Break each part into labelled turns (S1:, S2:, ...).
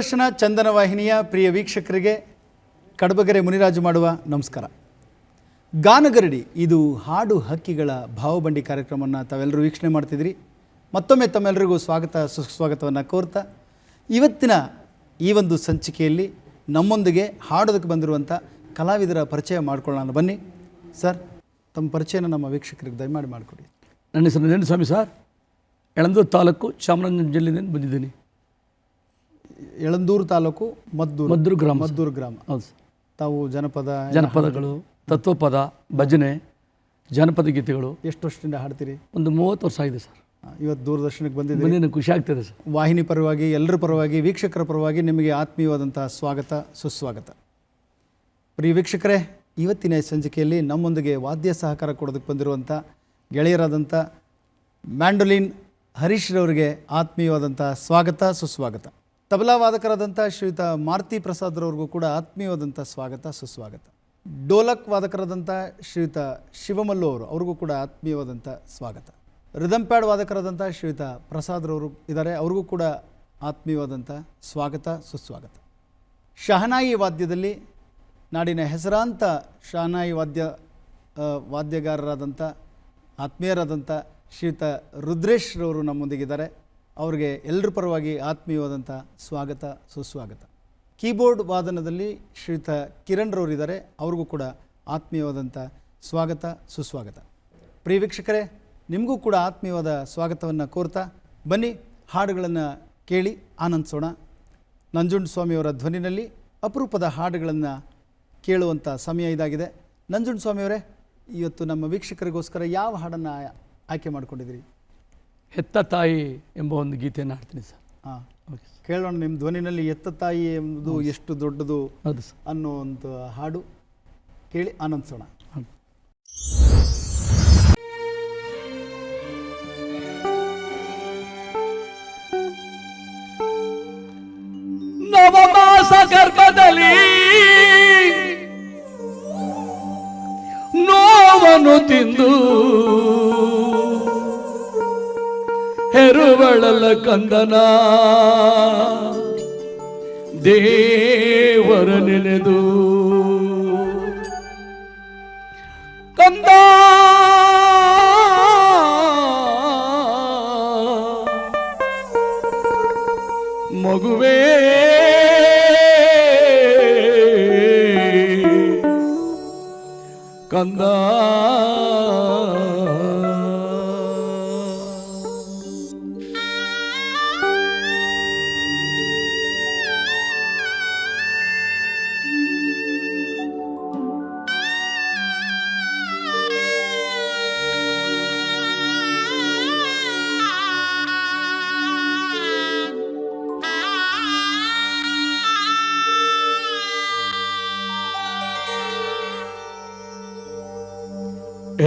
S1: ದೂರದರ್ಶನ ಚಂದನ ವಾಹಿನಿಯ ಪ್ರಿಯ ವೀಕ್ಷಕರಿಗೆ ಕಡಬಗೆರೆ ಮುನಿರಾಜು ಮಾಡುವ ನಮಸ್ಕಾರ. ಗಾನಗರಡಿ, ಇದು ಹಾಡು ಹಕ್ಕಿಗಳ ಭಾವಬಂಡಿ ಕಾರ್ಯಕ್ರಮವನ್ನು ತಾವೆಲ್ಲರೂ ವೀಕ್ಷಣೆ ಮಾಡ್ತಿದ್ರಿ ಮತ್ತೊಮ್ಮೆ ತಮ್ಮೆಲ್ಲರಿಗೂ ಸ್ವಾಗತ, ಸುಸ್ವಾಗತವನ್ನು ಕೋರ್ತಾ, ಇವತ್ತಿನ ಈ ಒಂದು ಸಂಚಿಕೆಯಲ್ಲಿ ನಮ್ಮೊಂದಿಗೆ ಹಾಡೋದಕ್ಕೆ ಬಂದಿರುವಂಥ ಕಲಾವಿದರ ಪರಿಚಯ ಮಾಡ್ಕೊಳ್ಳೋಣ ಬನ್ನಿ. ಸರ್, ತಮ್ಮ ಪರಿಚಯನ ನಮ್ಮ ವೀಕ್ಷಕರಿಗೆ ದಯಮಾಡಿ ಮಾಡಿಕೊಡಿ.
S2: ನನ್ನ ಹೆಸರು ಸ್ವಾಮಿ ಸರ್. ಎಳಂದೂರು ತಾಲೂಕು ಚಾಮರಾಜನಗರ ಜಿಲ್ಲೆಯಿಂದ ಬಂದಿದ್ದೀನಿ.
S1: ಯಳಂದೂರು ತಾಲೂಕು ಮದ್ದೂರು.
S2: ಮದ್ದೂರು ಗ್ರಾಮ.
S1: ಮದ್ದೂರು ಗ್ರಾಮ.
S2: ಹೌದು ಸರ್.
S1: ತಾವು ಜನಪದ
S2: ಜನಪದಗಳು ತತ್ವಪದ ಭಜನೆ ಜನಪದ ಗೀತೆಗಳು.
S1: ಎಷ್ಟು ವರ್ಷದಿಂದ ಹಾಡ್ತೀರಿ?
S2: ಒಂದು ಮೂವತ್ತು ವರ್ಷ ಆಗಿದೆ ಸರ್.
S1: ಇವತ್ತು ದೂರದರ್ಶನಕ್ಕೆ ಬಂದಿದೆ
S2: ಬಂದು ನನಗೆ ಖುಷಿ ಆಗ್ತದೆ ಸರ್.
S1: ವಾಹಿನಿ ಪರವಾಗಿ ಎಲ್ಲರ ಪರವಾಗಿ ವೀಕ್ಷಕರ ಪರವಾಗಿ ನಿಮಗೆ ಆತ್ಮೀಯವಾದಂತಹ ಸ್ವಾಗತ ಸುಸ್ವಾಗತ. ಪ್ರಿಯ ವೀಕ್ಷಕರೇ ಇವತ್ತಿನ ಸಂಚಿಕೆಯಲ್ಲಿ ನಮ್ಮೊಂದಿಗೆ ವಾದ್ಯ ಸಹಕಾರ ಕೊಡೋದಕ್ಕೆ ಬಂದಿರುವಂಥ ಗೆಳೆಯರಾದಂಥ ಮ್ಯಾಂಡೋಲಿನ್ ಹರೀಶ್ರವರಿಗೆ ಆತ್ಮೀಯವಾದಂಥ ಸ್ವಾಗತ ಸುಸ್ವಾಗತ. ತಬಲಾ ವಾದಕರಾದಂಥ ಶ್ರೀಯುತ ಮಾರುತಿ ಪ್ರಸಾದ್ರವ್ರಿಗೂ ಕೂಡ ಆತ್ಮೀಯವಾದಂಥ ಸ್ವಾಗತ, ಸುಸ್ವಾಗತ. ಡೋಲಕ್ ವಾದಕರಾದಂಥ ಶ್ರೀಯುತ ಶಿವಮಲ್ಲು ಅವರು, ಅವ್ರಿಗೂ ಕೂಡ ಆತ್ಮೀಯವಾದಂಥ ಸ್ವಾಗತ. ರಿದಮ್ ಪ್ಯಾಡ್ ವಾದಕರಾದಂಥ ಶ್ರೀಯುತ ಪ್ರಸಾದ್ರವರು ಇದ್ದಾರೆ, ಅವ್ರಿಗೂ ಕೂಡ ಆತ್ಮೀಯವಾದಂಥ ಸ್ವಾಗತ, ಸುಸ್ವಾಗತ. ಶಹನಾಯಿ ವಾದ್ಯದಲ್ಲಿ ನಾಡಿನ ಹೆಸರಾಂತ ಶಹನಾಯಿ ವಾದ್ಯ ವಾದ್ಯಗಾರರಾದಂಥ, ಆತ್ಮೀಯರಾದಂಥ ಶ್ರೀಯುತ ರುದ್ರೇಶ್ರವರು ನಮ್ಮೊಂದಿಗಿದ್ದಾರೆ. ಅವರಿಗೆ ಎಲ್ಲರ ಪರವಾಗಿ ಆತ್ಮೀಯವಾದಂಥ ಸ್ವಾಗತ, ಸುಸ್ವಾಗತ. ಕೀಬೋರ್ಡ್ ವಾದನದಲ್ಲಿ ಶ್ರೀತ ಕಿರಣ್ ರವರಿದ್ದಾರೆ. ಅವ್ರಿಗೂ ಕೂಡ ಆತ್ಮೀಯವಾದಂಥ ಸ್ವಾಗತ, ಸುಸ್ವಾಗತ. ಪ್ರಿಯ ವೀಕ್ಷಕರೇ, ನಿಮಗೂ ಕೂಡ ಆತ್ಮೀಯವಾದ ಸ್ವಾಗತವನ್ನು ಕೋರ್ತಾ ಬನ್ನಿ, ಹಾಡುಗಳನ್ನು ಕೇಳಿ ಆನಂದಿಸೋಣ. ನಂಜುಂಡ ಸ್ವಾಮಿಯವರ ಧ್ವನಿನಲ್ಲಿ ಅಪರೂಪದ ಹಾಡುಗಳನ್ನು ಕೇಳುವಂಥ ಸಮಯ ಇದಾಗಿದೆ. ನಂಜುಂಡ ಸ್ವಾಮಿಯವರೇ, ಇವತ್ತು ನಮ್ಮ ವೀಕ್ಷಕರಿಗೋಸ್ಕರ ಯಾವ ಹಾಡನ್ನು ಆಯ್ಕೆ ಮಾಡ್ಕೊಂಡಿದ್ದೀರಿ?
S2: ಹೆತ್ತ ತಾಯಿ ಎಂಬ ಒಂದು ಗೀತೆಯನ್ನು ಹಾಡ್ತೀನಿ ಸರ್.
S1: ಹಾಂ.
S2: ಓಕೆ ಸರ್
S1: ಕೇಳೋಣ ನಿಮ್ಮ ಧ್ವನಿನಲ್ಲಿ ಎತ್ತ ತಾಯಿ ಎಂಬುದು ಎಷ್ಟು ದೊಡ್ಡದು
S2: ಹೌದು ಸರ್
S1: ಅನ್ನೋ ಒಂದು ಹಾಡು ಕೇಳಿ ಆನಂದಿಸೋಣ.
S2: ನವಮಾಸ ಗರ್ಭದಲ್ಲಿ ನೋವನ್ನು ತಿಂದು ಹೆರುವಳಲ ಕಂದನ. ದೇವರ ನೆನೆದು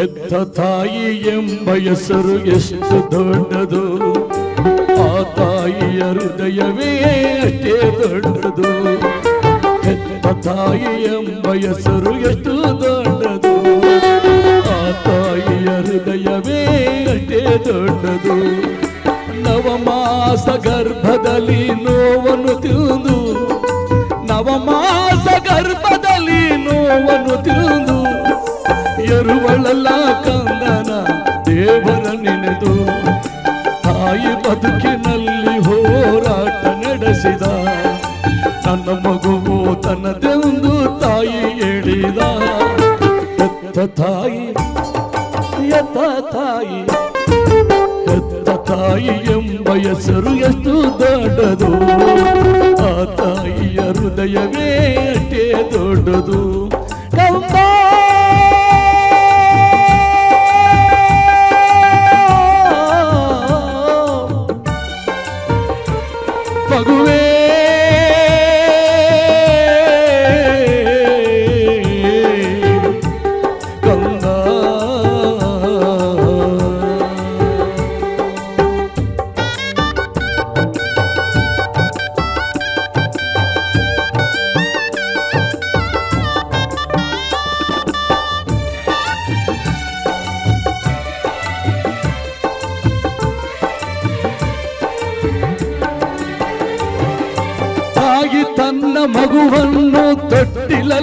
S2: ಎತ್ತ ತಾಯಿ ಎಂಬ ಹೆಸರು ಎಷ್ಟು ದೊಡ್ಡದು ಆ ತಾಯಿಯ ಹೃದಯವೇ ಅಷ್ಟೇ ದೊಡ್ಡದು ಎತ್ತ ತಾಯಿ ಎಂಬ ಹೆಸರು ಎಷ್ಟು ದೊಡ್ಡದು ಆ ತಾಯಿಯ ಹೃದಯವೇ ಅಷ್ಟೇ ದೊಡ್ಡದು ನವಮಾಸ ಗರ್ಭದಲ್ಲಿ ನೋವನ್ನು ತಿಳಿದು ನವಮಾಸ ಗರ್ಭದಲ್ಲಿ ನೋವನ್ನು ತಿಳಿದು ಎರುವಳಲ್ಲ ಕಂದನ ದೇವರ ನೆನೆದು ತಾಯಿ ಬದುಕಿನಲ್ಲಿ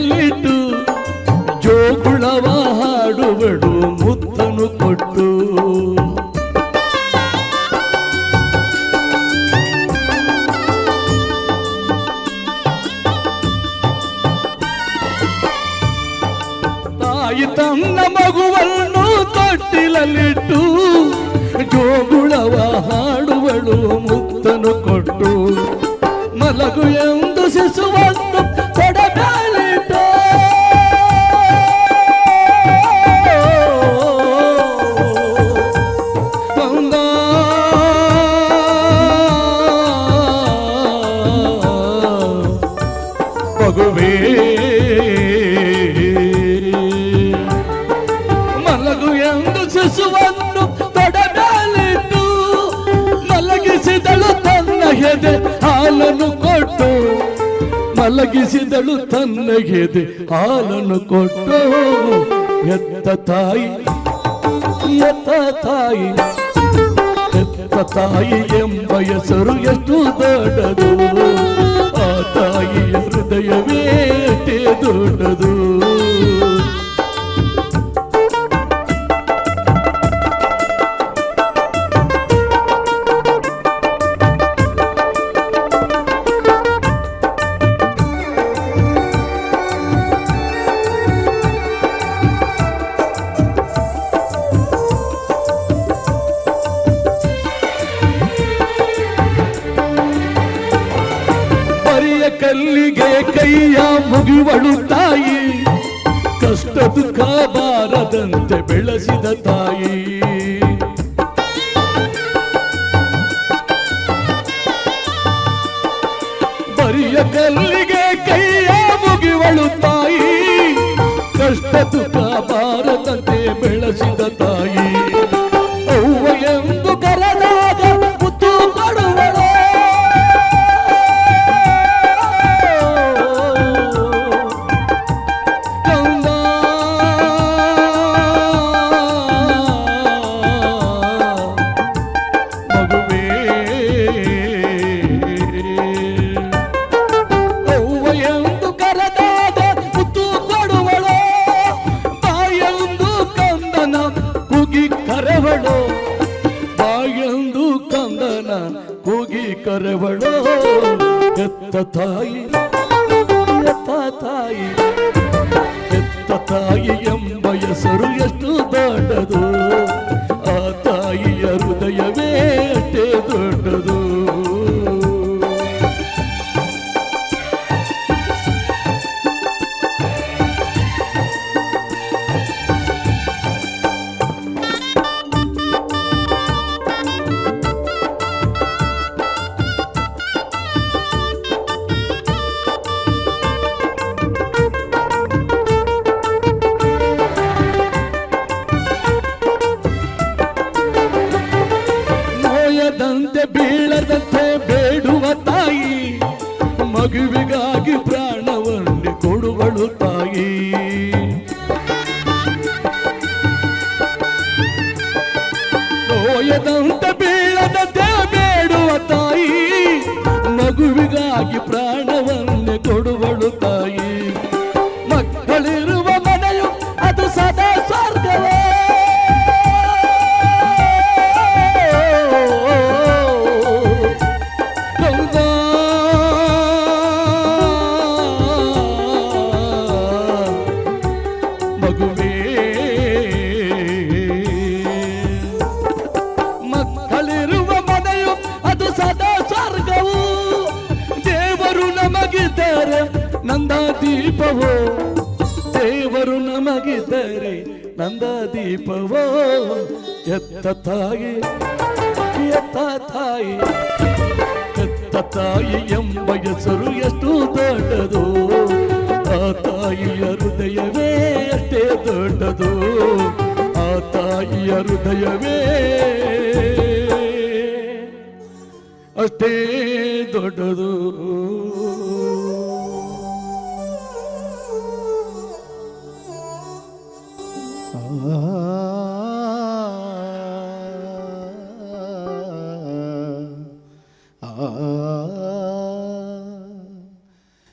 S2: ಕೈಯಿಟ್ಟು ಹೆತ್ತಳು ತನ್ನಗೆದೆ ಹಾಲನ್ನು ಕೊಟ್ಟು, ಎತ್ತ ತಾಯಿ ಎತ್ತ ತಾಯಿ ಎತ್ತ ತಾಯಿ ಎಂಬ ಹೆಸರು ಎಷ್ಟು ದೊಡ್ಡದು. ಆ ತಾಯಿಯ ಹೃದಯವೇ ದೊಡ್ಡದು. ಇವಳು ತಾಯಿ. ಕಷ್ಟ ದುಃಖ ಬಾರದಂತೆ ಬೆಳೆಸಿದ ತಾಯಿ. ಬರಿಯ ಕಲ್ಲಿಗೆ ಕೈಯ ಮುಗಿವಳು ತಾಯಿ. ಕಷ್ಟ ದುಃಖ ಬಾರದಂತೆ ಬೆಳೆಸಿದ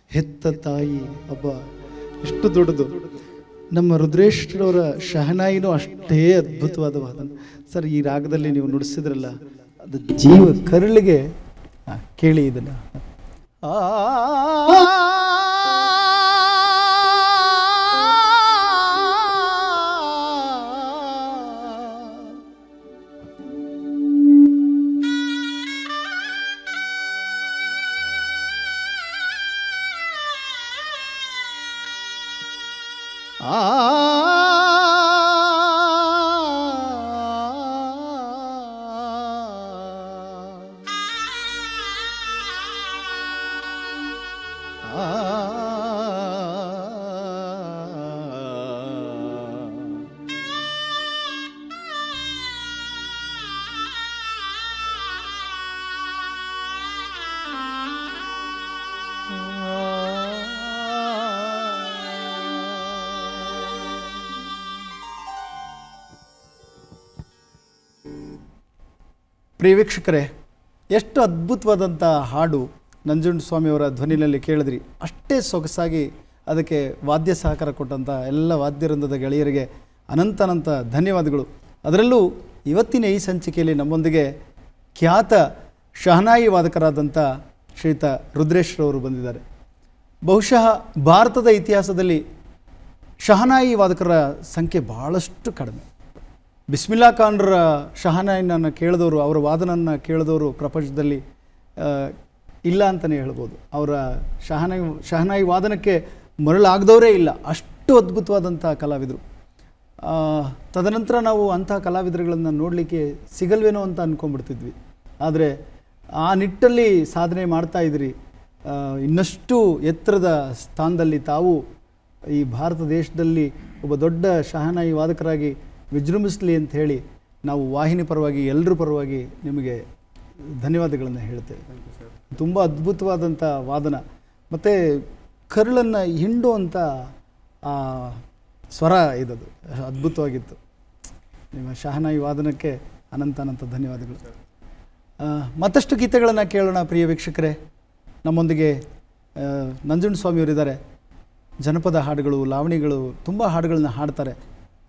S1: ಹೆತ್ತ ತಾಯಿ ಅಬ್ಬ ಎಷ್ಟು ದೊಡ್ಡದು. ನಮ್ಮ ರುದ್ರೇಶ್ವರವರ ಶಹನಾಯಿನೂ ಅಷ್ಟೇ ಅದ್ಭುತವಾದ ವಾದನ. ಸರ್, ಈ ರಾಗದಲ್ಲಿ ನೀವು ನುಡಿಸಿದ್ರಲ್ಲ, ಅದು ಜೀವ ಕರುಳಿಗೆ ಕೇಳಿ ಇದನ್ನು. ಆ. ಪ್ರಿಯ ವೀಕ್ಷಕರೇ ಎಷ್ಟು ಅದ್ಭುತವಾದಂಥ ಹಾಡು ನಂಜುಂಡ ಸ್ವಾಮಿಯವರ ಧ್ವನಿನಲ್ಲಿ ಕೇಳಿದ್ರಿ. ಅಷ್ಟೇ ಸೊಗಸಾಗಿ ಅದಕ್ಕೆ ವಾದ್ಯ ಸಹಕಾರ ಕೊಟ್ಟಂಥ ಎಲ್ಲ ವಾದ್ಯವೃಂದದ ಗೆಳೆಯರಿಗೆ ಅನಂತನಂತ ಧನ್ಯವಾದಗಳು. ಅದರಲ್ಲೂ ಇವತ್ತಿನ ಈ ಸಂಚಿಕೆಯಲ್ಲಿ ನಮ್ಮೊಂದಿಗೆ ಖ್ಯಾತ ಶಹನಾಯಿ ವಾದಕರಾದಂಥ ಶ್ರೀತ ರುದ್ರೇಶ್ವರವರು ಬಂದಿದ್ದಾರೆ. ಬಹುಶಃ ಭಾರತದ ಇತಿಹಾಸದಲ್ಲಿ ಶಹನಾಯಿ ವಾದಕರ ಸಂಖ್ಯೆ ಭಾಳಷ್ಟು ಕಡಿಮೆ. ಬಿಸ್ಮಿಲ್ಲಾ ಖಾನ್ರ ಶಹನಾಯಿನನ್ನು ಕೇಳಿದವರು, ಅವರ ವಾದನನ್ನು ಕೇಳಿದವರು ಪ್ರಪಂಚದಲ್ಲಿ ಇಲ್ಲ ಅಂತಲೇ ಹೇಳ್ಬೋದು. ಅವರ ಶಹನಾಯಿ ಶಹನಾಯಿ ವಾದನಕ್ಕೆ ಮರಳಾಗದವರೇ ಇಲ್ಲ. ಅಷ್ಟು ಅದ್ಭುತವಾದಂಥ ಕಲಾವಿದರು. ತದನಂತರ ನಾವು ಅಂಥ ಕಲಾವಿದರುಗಳನ್ನು ನೋಡಲಿಕ್ಕೆ ಸಿಗಲ್ವೇನೋ ಅಂತ ಅಂದ್ಕೊಂಡ್ಬಿಡ್ತಿದ್ವಿ ಆದರೆ ಆ ನಿಟ್ಟಲ್ಲಿ ಸಾಧನೆ ಮಾಡ್ತಾ ಇದ್ರಿ. ಇನ್ನಷ್ಟು ಎತ್ತರದ ಸ್ಥಾನದಲ್ಲಿ ತಾವು ಈ ಭಾರತ ದೇಶದಲ್ಲಿ ಒಬ್ಬ ದೊಡ್ಡ ಶಹನಾಯಿ ವಾದಕರಾಗಿ ವಿಜೃಂಭಿಸಲಿ ಅಂತ ಹೇಳಿ ನಾವು ವಾಹಿನಿ ಪರವಾಗಿ ಎಲ್ಲರ ಪರವಾಗಿ ನಿಮಗೆ ಧನ್ಯವಾದಗಳನ್ನು ಹೇಳ್ತೇವೆ. ತುಂಬ ಅದ್ಭುತವಾದಂಥ ವಾದನ. ಮತ್ತು ಕರುಳನ್ನು ಹಿಂಡು ಆ ಸ್ವರ ಇದದು ಅದ್ಭುತವಾಗಿತ್ತು. ನಿಮ್ಮ ಶಹನಾಯಿ ವಾದನಕ್ಕೆ ಅನಂತ ಅನಂತ ಧನ್ಯವಾದಗಳು. ಮತ್ತಷ್ಟು ಗೀತೆಗಳನ್ನು ಕೇಳೋಣ ಪ್ರಿಯ ವೀಕ್ಷಕರೇ. ನಮ್ಮೊಂದಿಗೆ ನಂಜುಣ ನಂಜುಂಡ ಸ್ವಾಮಿಯವರಿದ್ದಾರೆ. ಜನಪದ ಹಾಡುಗಳು ಲಾವಣಿಗಳು ತುಂಬ ಹಾಡುಗಳನ್ನ ಹಾಡ್ತಾರೆ.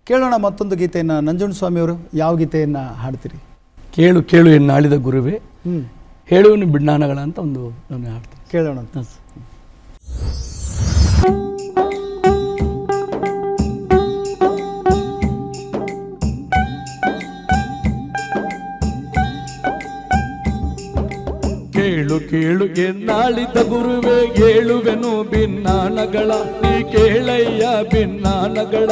S1: ಕೇಳೋಣ ಮತ್ತೊಂದು ಗೀತೆಯನ್ನು. ನಂಜುಂಡ ಸ್ವಾಮಿಯವರು ಯಾವ ಗೀತೆಯನ್ನು ಹಾಡ್ತೀರಿ?
S2: ಕೇಳು ಕೇಳು ಎನ್ನಾಳಿದ ಗುರುವೇ.
S1: ಹ್ಞೂ
S2: ಹೇಳುವನು ಬಿಡ್ನಾನಗಳ ಅಂತ ಒಂದು ನಾನು ಹಾಡ್ತೀನಿ.
S1: ಕೇಳೋಣ ಅಂತ.
S2: ಕೇಳು ಕೇಳು ಎನ್ನಾಳಿದ ಗುರುವೆ ಹೇಳುವೆನು ಭಿನ್ನಾನಗಳ ನೀ ಕೇಳಯ್ಯ ಭಿನ್ನಾನಗಳ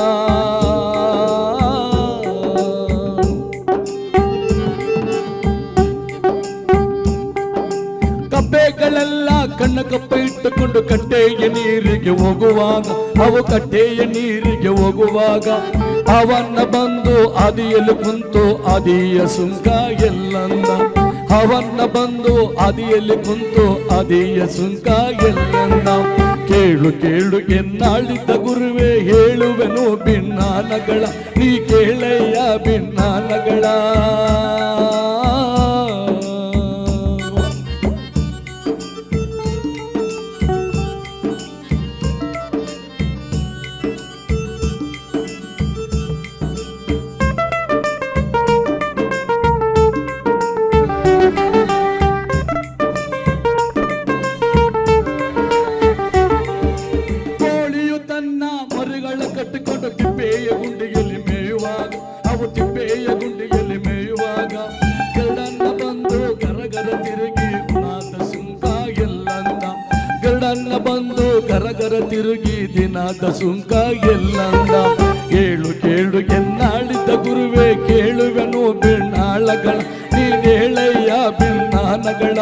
S2: ಕಪ್ಪೆಗಳೆಲ್ಲ ಕಣ್ಣ ಕಪ್ಪ ಇಟ್ಟುಕೊಂಡು ಕಟ್ಟೆಯ ನೀರಿಗೆ ಹೋಗುವಾಗ, ಅವು ಕಟ್ಟೆಯ ನೀರಿಗೆ ಹೋಗುವಾಗ, ಅವನ್ನ ಬಂದು ಆದಿಯಲ್ಲಿ ಕುಂತು ಆದಿಯ ಸುಂಕ ಎಲ್ಲಂದ. ಅವನ್ನ ಬಂದು ಅದಿಯಲ್ಲಿ ಕುಂತು ಆದಿಯ ಸುಂಕ ಎಲ್ಲಂದ. ಕೇಳು ಕೇಳು, ಎನ್ನಾಳಿದ್ದ ಗುರುವೆ, ಹೇಳುವೆನು ಭಿನ್ನಾನಗಳ, ನೀ ಕೇಳಯ್ಯ ಭಿನ್ನಾನಗಳ. ಅವು ತಿಪ್ಪೆಯ ಗುಂಡಿಯಲ್ಲಿ ಮೇಯುವಾಗ ಗರುಡನ್ನ ಬಂದು ಗರಗರ ತಿರುಗಿ ಉನಾದ ಸುಂಕ ಎಲ್ಲಂದ. ಗರುಡನ್ನ ಬಂದು ಗರಗರ ತಿರುಗಿ ದಿನದ ಸುಂಕ ಎಲ್ಲಂದ. ಕೇಳು ಕೇಳು ಎನ್ನಾಳಿದ್ದ ಗುರುವೆ ಕೇಳುವೆನು ಬೆಣ್ಣಾಳಗಳ ನೀನೇಳಯ್ಯ ಬಿಣ್ಣಾನಗಳ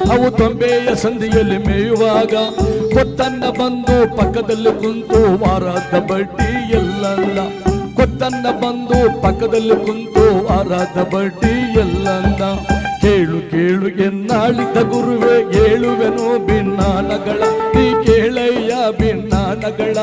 S2: ಅವು ತೊಂಬೆಯ ಸಂದಿಯಲ್ಲಿ ಮೇಯುವಾಗ, ಕೊತ್ತನ್ನ ಬಂದು ಪಕ್ಕದಲ್ಲಿ ಕುಂತು ವಾರದ ಬಡ್ಡಿ ಎಲ್ಲಲ್ಲ. ಕೊತ್ತನ್ನ ಬಂದು ಪಕ್ಕದಲ್ಲಿ ಕುಂತು ವಾರದ ಬಡ್ಡಿ ಎಲ್ಲಂದ ಕೇಳು ಕೇಳು ಎನ್ನಾಳಿದ ಗುರುವೆ ಹೇಳುವೆನು ಭಿನ್ನಾನಗಳ. ನೀ ಕೇಳಯ್ಯ ಭಿನ್ನಾನಗಳ.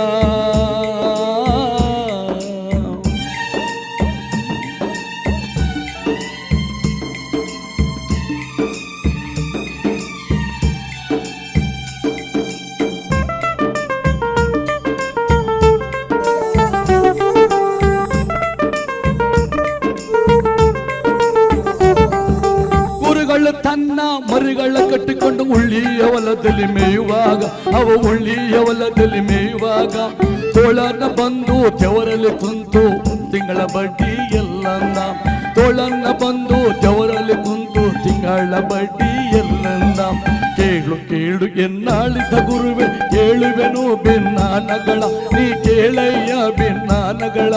S2: ಕಟ್ಟಿಕೊಂಡು ಉಳ್ಳಿಯ ಹೊಲದಲ್ಲಿ ಮೇಯುವಾಗ, ಅವ ಉಳ್ಳಿಯ ಹೊಲದಲ್ಲಿ ಮೇಯುವಾಗ ತೋಳನ್ನ ಬಂದು ತೆವರಲ್ಲಿ ಕುಂತು, ತಿಂಗಳ ಬಡ್ಡಿ ಎಲ್ಲನ್ನ. ತೋಳನ್ನ ಬಂದು ತೆವರಲ್ಲಿ ಕುಂತು, ತಿಂಗಳ ಬಡ್ಡಿ ಎಲ್ಲನ್ನ. ಕೇಳು ಕೇಳು, ಎನ್ನಾಳಿದ ಗುರುವೆ, ಕೇಳುವೆನು ಭಿನ್ನಾನಗಳ ನೀ ಕೇಳಯ್ಯ ಭಿನ್ನಾನಗಳ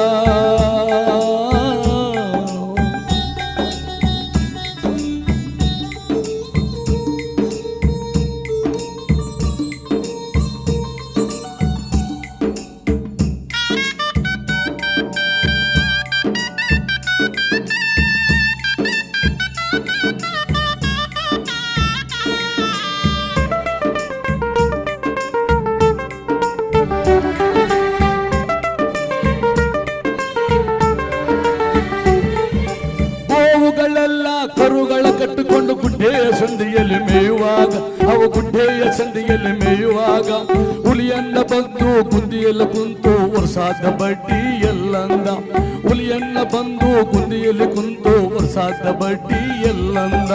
S2: ಕರುಗಳ ಕಟ್ಟಿಕೊಂಡು ಗುಡ್ಡೆಯ ಸಂದಿಯಲ್ಲಿ ಮೇಯುವಾಗ, ಅವು ಗುಡ್ಡೆಯ ಸಂದಿಯಲ್ಲಿ ಮೇಯುವಾಗ, ಹುಲಿಯನ್ನ ಬಂದು ಗುಂದಿಯಲ್ಲಿ ಕುಂತು ವರ್ಷಾದ ಬಡ್ಡಿ ಎಲ್ಲಂದ ಹುಲಿಯನ್ನ ಬಂದು ಗುಂದಿಯಲ್ಲಿ ಕುಂತು ವರ್ಷಾದ ಬಡ್ಡಿ ಎಲ್ಲಂದ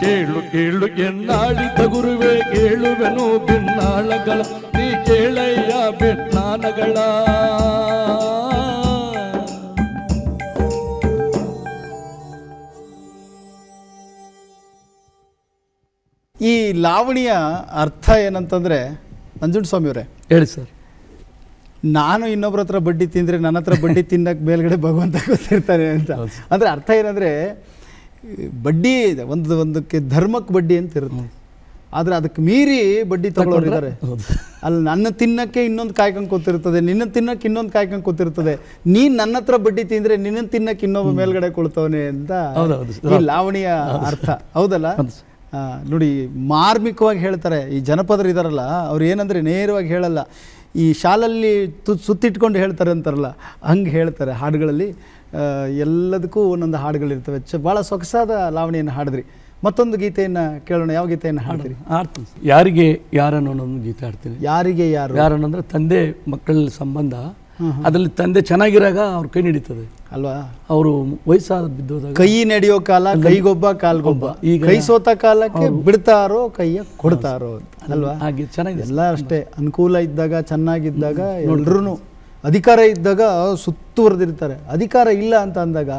S2: ಕೇಳು ಕೇಳು ಎನ್ನಾಳಿದ ಗುರುವೆ, ಕೇಳುವೆನು ಬೆನ್ನಾಳಗಳ. ನೀ ಕೇಳಯ್ಯ ಭಿನ್ನಾನಗಳ
S1: ಈ ಲಾವಣಿಯ ಅರ್ಥ ಏನಂತಂದರೆ ನಂಜುಂಡಸ್ವಾಮಿಯವರೇ
S2: ಹೇಳಿ ಸರ್.
S1: ನಾನು ಇನ್ನೊಬ್ರ ಹತ್ರ ಬಡ್ಡಿ ತಿಂದರೆ ನನ್ನ ಹತ್ರ ಬಡ್ಡಿ ತಿನ್ನಕ್ಕೆ ಮೇಲ್ಗಡೆ ಭಗವಂತ ಗೊತ್ತಿರ್ತಾನೆ ಅಂತ. ಅಂದರೆ ಅರ್ಥ ಏನಂದರೆ ಬಡ್ಡಿ ಇದೆ ಒಂದು ಒಂದಕ್ಕೆ ಧರ್ಮಕ್ಕೆ ಬಡ್ಡಿ ಅಂತ ಇರುತ್ತೆ. ಆದರೆ ಅದಕ್ಕೆ ಮೀರಿ ಬಡ್ಡಿ ತಗೊಳ್ಳೋರು ಇದ್ದಾರೆ. ಅಲ್ಲಿ ನನ್ನ ತಿನ್ನಕ್ಕೆ ಇನ್ನೊಂದು ಕಾಯ್ಕೊಂಡು ಕೂತಿರ್ತದೆ ನಿನ್ನ ತಿನ್ನಕ್ಕೆ ಇನ್ನೊಂದು ಕಾಯ್ಕೊಂಡು ಕೂತಿರ್ತದೆ. ನೀನು ನನ್ನ ಹತ್ರ ಬಡ್ಡಿ ತಿಂದರೆ ನಿನ್ನ ತಿನ್ನಕ್ಕೆ ಇನ್ನೊಬ್ಬ ಮೇಲ್ಗಡೆ ಕೊಳ್ತವನೆ ಅಂತ. ಈ ಲಾವಣಿಯ ಅರ್ಥ. ಹೌದಲ್ಲ? ನೋಡಿ ಮಾರ್ಮಿಕವಾಗಿ ಹೇಳ್ತಾರೆ ಈ ಜನಪದರು ಇದಾರಲ್ಲ ಅವ್ರು ಏನಂದರೆ ನೇರವಾಗಿ ಹೇಳಲ್ಲ. ಈ ಶಾಲಲ್ಲಿ ತು ಸುತ್ತಿಟ್ಕೊಂಡು ಹೇಳ್ತಾರೆ ಅಂತಾರಲ್ಲ ಹಂಗೆ ಹೇಳ್ತಾರೆ ಹಾಡುಗಳಲ್ಲಿ. ಎಲ್ಲದಕ್ಕೂ ಒಂದೊಂದು ಹಾಡುಗಳಿರ್ತವೆ ಚ ಭಾಳ ಸೊಗಸಾದ ಲಾವಣಿಯನ್ನು ಹಾಡಿದ್ರಿ. ಮತ್ತೊಂದು ಗೀತೆಯನ್ನು ಕೇಳೋಣ. ಯಾವ ಗೀತೆಯನ್ನು ಹಾಡ್ತೀರಿ
S2: ಹಾಡ್ತೀನಿ. ಯಾರಿಗೆ ಯಾರನ್ನು ಒಂದೊಂದು ಗೀತೆ ಹಾಡ್ತೀನಿ?
S1: ಯಾರಿಗೆ ಯಾರು?
S2: ಯಾರನ್ನಂದ್ರೆ ತಂದೆ ಮಕ್ಕಳ ಸಂಬಂಧ ಅದರಲ್ಲಿ ತಂದೆ ಚೆನ್ನಾಗಿರಾಗ ಅವ್ರ ಕೈ ನಡೀತದೆ.
S1: ಅಲ್ವಾ?
S2: ಅವರು ವಯಸ್ಸಾದ ಬಿದ್ದೋದಾಗ
S1: ಕೈ ನಡೆಯೋ ಕಾಲ ಕೈಗೊಬ್ಬ ಕಾಲ್ಗೊಬ್ಬ.
S2: ಈ
S1: ಕೈ ಸೋತ ಕಾಲಕ್ಕೆ ಬಿಡ್ತಾರೋ ಕೈಯ ಕೊಡ್ತಾರೋ ಅಂತ. ಅಲ್ವಾ?
S2: ಹಾಗೆ ಚೆನ್ನಾಗಿದೆ.
S1: ಎಲ್ಲ ಅಷ್ಟೇ. ಅನುಕೂಲ ಇದ್ದಾಗ ಚೆನ್ನಾಗಿದ್ದಾಗ ಎಲ್ಲರೂ ಅಧಿಕಾರ ಇದ್ದಾಗ ಸುತ್ತುವರೆದಿರ್ತಾರೆ ಅಧಿಕಾರ ಇಲ್ಲ ಅಂತ ಅಂದಾಗ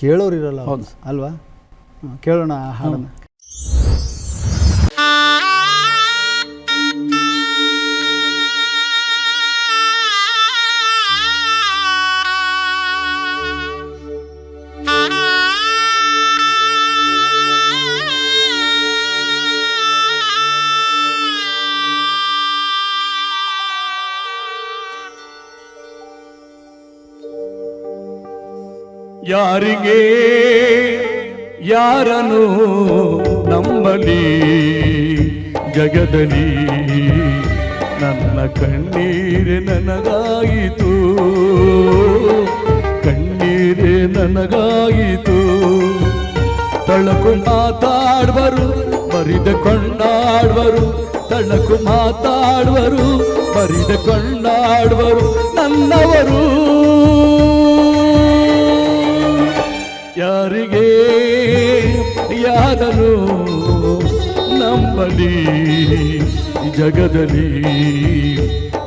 S1: ಕೇಳೋರು ಇರಲ್ಲ. ಅಲ್ವಾ? ಕೇಳೋಣ ಹಾಡನ್ನ.
S2: ಯಾರಿಗೆ ಯಾರನು ನಂಬಲಿ? ಜಗದಲ್ಲಿ ನನ್ನ ಕಣ್ಣೀರೆ ನನಗಾಯಿತು. ಕಣ್ಣೀರೆ ನನಗಾಯಿತು. ತಳಕು ಮಾತಾಡುವರು, ಬರಿದ ಕೊಂಡಾಡುವರು ತಳಕು ಮಾತಾಡುವರು, ಬರಿದ ಕೊಂಡಾಡುವರು ನನ್ನವರು. ಯಾರಿಗೆ ಯಾರನು ನಂಬಲಿ? ಜಗದಲ್ಲಿ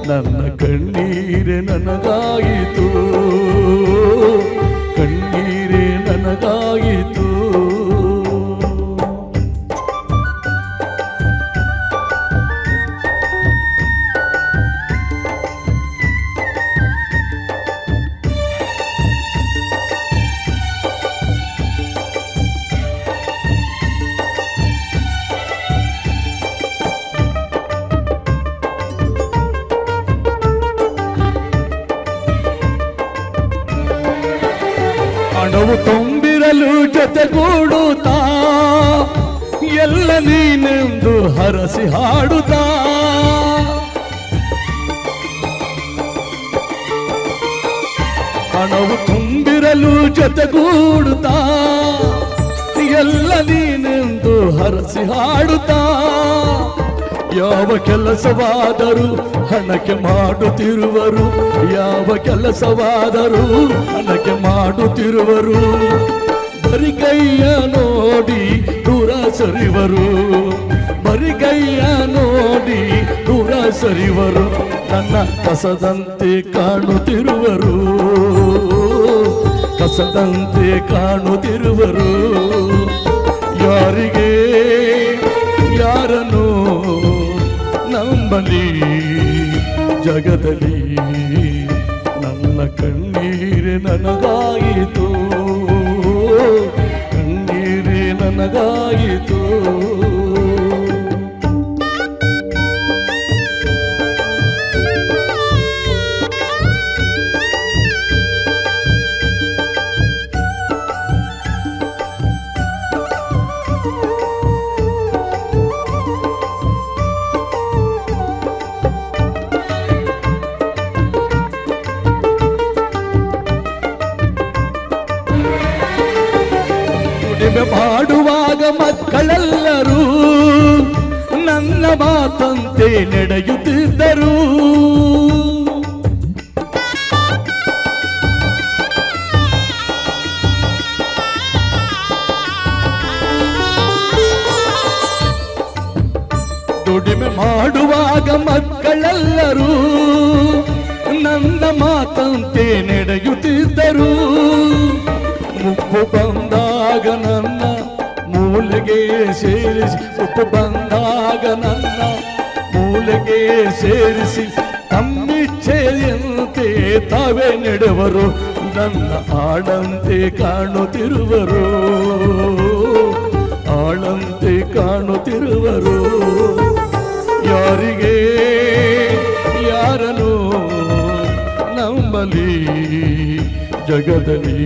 S2: ನನ್ನ ಕಣ್ಣೀರೆ ನನಗಾಯಿತು. ಕಣ್ಣೀರೆ ನನಗಾಯಿತು ಹಣವು ತುಂಬಿರಲು ಜೊತೆಗೂಡುತ್ತಾ ಎಲ್ಲ ನೀನೆಂದು ಹರಸಿ ಹಾಡುತ್ತಾ? ಹಣವು ತುಂಬಿರಲು ಜೊತೆಗೂಡುತ್ತಾ ಎಲ್ಲ ನೀನೆಂದು ಹರಸಿ ಹಾಡುತ್ತಾ? ಯಾವ ಕೆಲಸವಾದರೂ ಹಣಕ್ಕೆ ಮಾಡುತ್ತಿರುವರು? ಯಾವ ಕೆಲಸವಾದರೂ ಹಣಕ್ಕೆ ಮಾಡುತ್ತಿರುವರು? ಬರಿಗೈಯ ನೋಡಿ ದೂರ ಸರಿವರು. ಬರಿಗೈಯ ನೋಡಿ ದೂರ ಸರಿವರು. ನನ್ನ ಕಸದಂತೆ ಕಾಣುತ್ತಿರುವರು. ಕಸದಂತೆ ಕಾಣುತ್ತಿರುವರು. ಯಾರಿಗೆ ಜಗದಲ್ಲಿ ನನ್ನ ಕಣ್ಣೀರೆ ನನಗಾಯಿತು. ಕಣ್ಣೀರೆ ನನಗಾಯಿತು. ಸೇರಿಸಿ ಉಪ್ಪು ಬಂದಾಗ ನನ್ನ ಮೂಲೆಗೆ ಸೇರಿಸಿ ತಮ್ಮಿಚ್ಛೆಯಂತೆ ತಾವೇ ನೆಡುವರು ನನ್ನ ಆಡಂತೆ ಕಾಣುತ್ತಿರುವರು ಆಳಂತೆ ಕಾಣುತ್ತಿರುವರು ಯಾರಿಗೆ ಯಾರನು ನಂಬಲಿ ಜಗದಲ್ಲಿ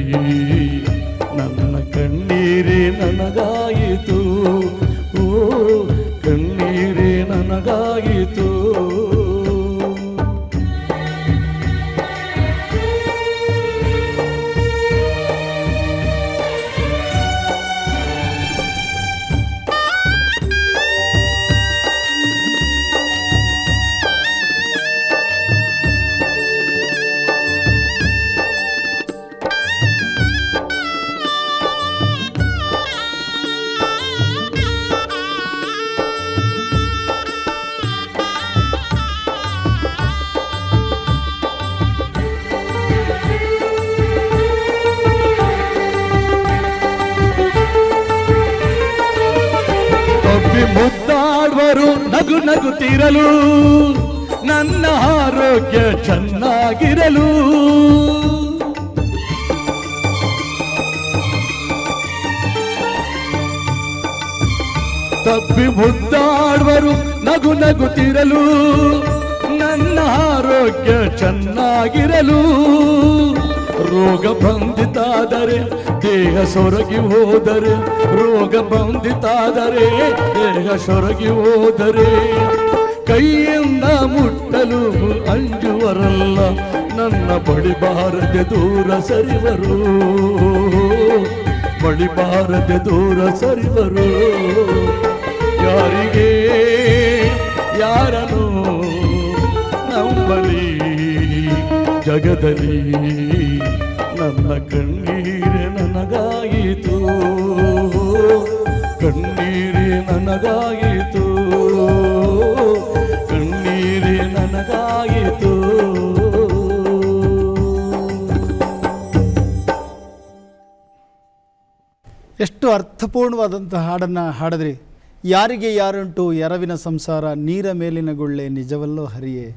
S2: ನನಗಾಯಿತು ನಗು ನಗುತ್ತಿರಲು ನನ್ನ ಆರೋಗ್ಯ ಚೆನ್ನಾಗಿರಲು. ತಪ್ಪಿ ಮುದ್ದಾಡುವರು ನಗು ನಗುತ್ತಿರಲು ನನ್ನ ಆರೋಗ್ಯ ಚೆನ್ನಾಗಿರಲು. ರೋಗ ಬಂದಿತಾದರೆ ದೇಹ ಸೊರಗಿ ಹೋದರೆ, ರೋಗ ಬಂದಿತಾದರೆ ದೇಹ ಸೊರಗಿ ಹೋದರೆ. ಕೈಯಿಂದ ಮುಟ್ಟಲು ಅಂಜುವರಲ್ಲ, ನನ್ನ ಬಳಿ ಬಾರದೆ ದೂರ ಸರಿವರು. ಬಳಿ ಬಾರದೆ ದೂರ ಸರಿವರು. ಯಾರಿಗೆ ಯಾರನು ನಂಬಲಿ? ಜಗದಲ್ಲಿ ನನ್ನ ಕಣ್ಣೀರೆ ನನಗಾಯಿತು. ಕಣ್ಣೀರೆ ನನಗಾಯಿತು.
S1: ಎಷ್ಟು ಅರ್ಥಪೂರ್ಣವಾದಂಥ ಹಾಡನ್ನು ಹಾಡಿದ್ರಿ? ಯಾರಿಗೆ ಯಾರುಂಟು ಎರವಿನ ಸಂಸಾರ ನೀರ ಮೇಲಿನ ಗುಳ್ಳೆ ನಿಜವಲ್ಲೋ ಹರಿಯೇ?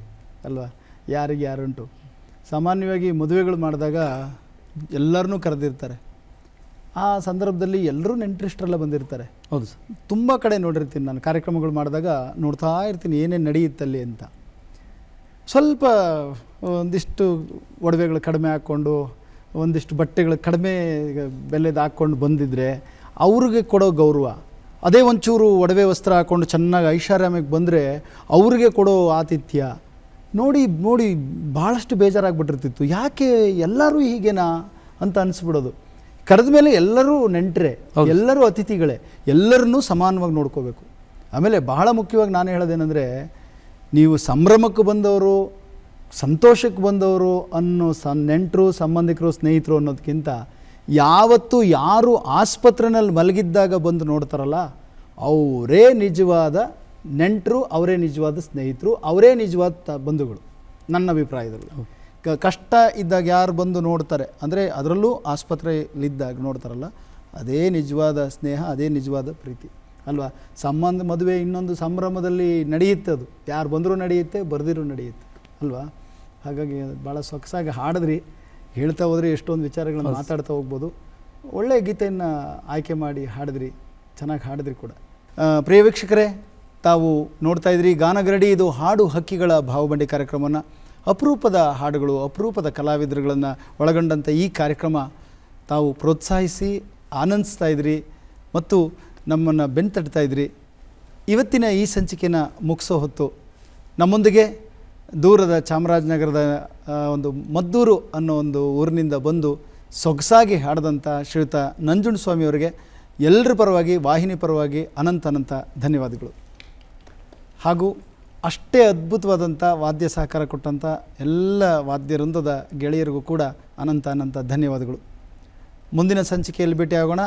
S1: ಅಲ್ವಾ? ಯಾರಿಗೆ ಯಾರುಂಟು? ಸಾಮಾನ್ಯವಾಗಿ ಮದುವೆಗಳು ಮಾಡಿದಾಗ ಎಲ್ಲರನ್ನೂ ಕರೆದಿರ್ತಾರೆ. ಆ ಸಂದರ್ಭದಲ್ಲಿ ಎಲ್ಲರೂ ನೆಂಟ್ರಿಷ್ಟರೆಲ್ಲ ಬಂದಿರ್ತಾರೆ.
S2: ಹೌದು ಸರ್.
S1: ತುಂಬ ಕಡೆ ನೋಡಿರ್ತೀನಿ ನಾನು ಕಾರ್ಯಕ್ರಮಗಳು ಮಾಡಿದಾಗ ನೋಡ್ತಾ ಇರ್ತೀನಿ ಏನೇನು ನಡೆಯುತ್ತಲ್ಲಿ ಅಂತ. ಸ್ವಲ್ಪ ಒಂದಿಷ್ಟು ಒಡವೆಗಳು ಕಡಿಮೆ ಹಾಕ್ಕೊಂಡು ಒಂದಿಷ್ಟು ಬಟ್ಟೆಗಳು ಕಡಿಮೆ ಬೆಲೆದು ಹಾಕ್ಕೊಂಡು ಬಂದಿದ್ರೆ ಅವ್ರಿಗೆ ಕೊಡೋ ಗೌರವ. ಅದೇ ಒಂಚೂರು ಒಡವೆ ವಸ್ತ್ರ ಹಾಕ್ಕೊಂಡು ಚೆನ್ನಾಗಿ ಐಷಾರಾಮಿಗೆ ಬಂದರೆ ಅವ್ರಿಗೆ ಕೊಡೋ ಆತಿಥ್ಯ. ನೋಡಿ ನೋಡಿ ಭಾಳಷ್ಟು ಬೇಜಾರಾಗ್ಬಿಟ್ಟಿರ್ತಿತ್ತು. ಯಾಕೆ ಎಲ್ಲರೂ ಹೀಗೇನಾ ಅಂತ ಅನಿಸ್ಬಿಡೋದು. ಕರೆದ ಮೇಲೆ ಎಲ್ಲರೂ ನೆಂಟ್ರೆ ಎಲ್ಲರೂ ಅತಿಥಿಗಳೇ ಎಲ್ಲರನ್ನೂ ಸಮಾನವಾಗಿ ನೋಡ್ಕೋಬೇಕು. ಆಮೇಲೆ ಬಹಳ ಮುಖ್ಯವಾಗಿ ನಾನು ಹೇಳೋದೇನೆಂದರೆ ನೀವು ಸಂಭ್ರಮಕ್ಕೆ ಬಂದವರು ಸಂತೋಷಕ್ಕೆ ಬಂದವರು ಅನ್ನೋ ಸ ನೆಂಟರು ಸಂಬಂಧಿಕರು ಸ್ನೇಹಿತರು ಅನ್ನೋದಕ್ಕಿಂತ ಯಾವತ್ತು ಯಾರು ಆಸ್ಪತ್ರೆನಲ್ಲಿ ಮಲಗಿದ್ದಾಗ ಬಂದು ನೋಡ್ತಾರಲ್ಲ, ಅವರೇ ನಿಜವಾದ ನೆಂಟರು, ಅವರೇ ನಿಜವಾದ ಸ್ನೇಹಿತರು, ಅವರೇ ನಿಜವಾದ ಬಂಧುಗಳು, ನನ್ನ ಅಭಿಪ್ರಾಯದಲ್ಲಿ. ಕ- ಕಷ್ಟ ಇದ್ದಾಗ ಯಾರು ಬಂದು ನೋಡ್ತಾರೆ, ಅಂದರೆ ಅದರಲ್ಲೂ ಆಸ್ಪತ್ರೆಯಲ್ಲಿದ್ದಾಗ ನೋಡ್ತಾರಲ್ಲ, ಅದೇ ನಿಜವಾದ ಸ್ನೇಹ, ಅದೇ ನಿಜವಾದ ಪ್ರೀತಿ, ಅಲ್ವಾ? ಸಂಬಂಧ, ಮದುವೆ ಇನ್ನೊಂದು ಸಂಭ್ರಮದಲ್ಲಿ ನಡೆಯುತ್ತೆ ಅದು. ಯಾರು ಬಂದರೂ ನಡೆಯುತ್ತೆ, ಬರೆದಿರೂ ನಡೆಯುತ್ತೆ, ಅಲ್ವಾ? ಹಾಗಾಗಿ ಭಾಳ ಸೊಗಸಾಗಿ ಹಾಡಿದ್ರಿ. ಹೇಳ್ತಾ ಹೋದರೆ ಎಷ್ಟೊಂದು ವಿಚಾರಗಳನ್ನು ಮಾತಾಡ್ತಾ ಹೋಗ್ಬೋದು. ಒಳ್ಳೆಯ ಗೀತೆಯನ್ನು ಆಯ್ಕೆ ಮಾಡಿ ಹಾಡಿದ್ರಿ ಚೆನ್ನಾಗಿ ಹಾಡಿದ್ರಿ ಕೂಡ. ಪ್ರಿಯ ವೀಕ್ಷಕರೇ ತಾವು ನೋಡ್ತಾ ಇದ್ರಿ ಗಾನಗರಡಿ ಇದು ಹಾಡು ಹಕ್ಕಿಗಳ ಭಾವಬಂಡಿ ಕಾರ್ಯಕ್ರಮವನ್ನು ಅಪರೂಪದ ಹಾಡುಗಳು ಅಪರೂಪದ ಕಲಾವಿದರುಗಳನ್ನು ಒಳಗೊಂಡಂಥ ಈ ಕಾರ್ಯಕ್ರಮ ತಾವು ಪ್ರೋತ್ಸಾಹಿಸಿ ಆನಂದಿಸ್ತಾ ಇದ್ರಿ ಮತ್ತು ನಮ್ಮನ್ನು ಬೆನ್ತಟ್ತಾ ಇದ್ರಿ. ಇವತ್ತಿನ ಈ ಸಂಚಿಕೆನ ಮುಗಿಸೋ ಹೊತ್ತು ನಮ್ಮೊಂದಿಗೆ ದೂರದ ಚಾಮರಾಜನಗರದ ಒಂದು ಮದ್ದೂರು ಅನ್ನೋ ಒಂದು ಊರಿನಿಂದ ಬಂದು ಸೊಗಸಾಗಿ ಹಾಡಿದಂಥ ಶ್ರೀಯುತ ನಂಜುಂಡ ಸ್ವಾಮಿಯವರಿಗೆ ಎಲ್ಲರ ಪರವಾಗಿ, ವಾಹಿನಿ ಪರವಾಗಿ ಅನಂತ ಅನಂತ ಧನ್ಯವಾದಗಳು. ಹಾಗೂ ಅಷ್ಟೇ ಅದ್ಭುತವಾದಂಥ ವಾದ್ಯ ಸಹಕಾರ ಕೊಟ್ಟಂಥ ಎಲ್ಲ ವಾದ್ಯ ವೃಂದದ ಗೆಳೆಯರಿಗೂ ಕೂಡ ಅನಂತ ಅನಂತ ಧನ್ಯವಾದಗಳು. ಮುಂದಿನ ಸಂಚಿಕೆಯಲ್ಲಿ ಭೇಟಿಯಾಗೋಣ.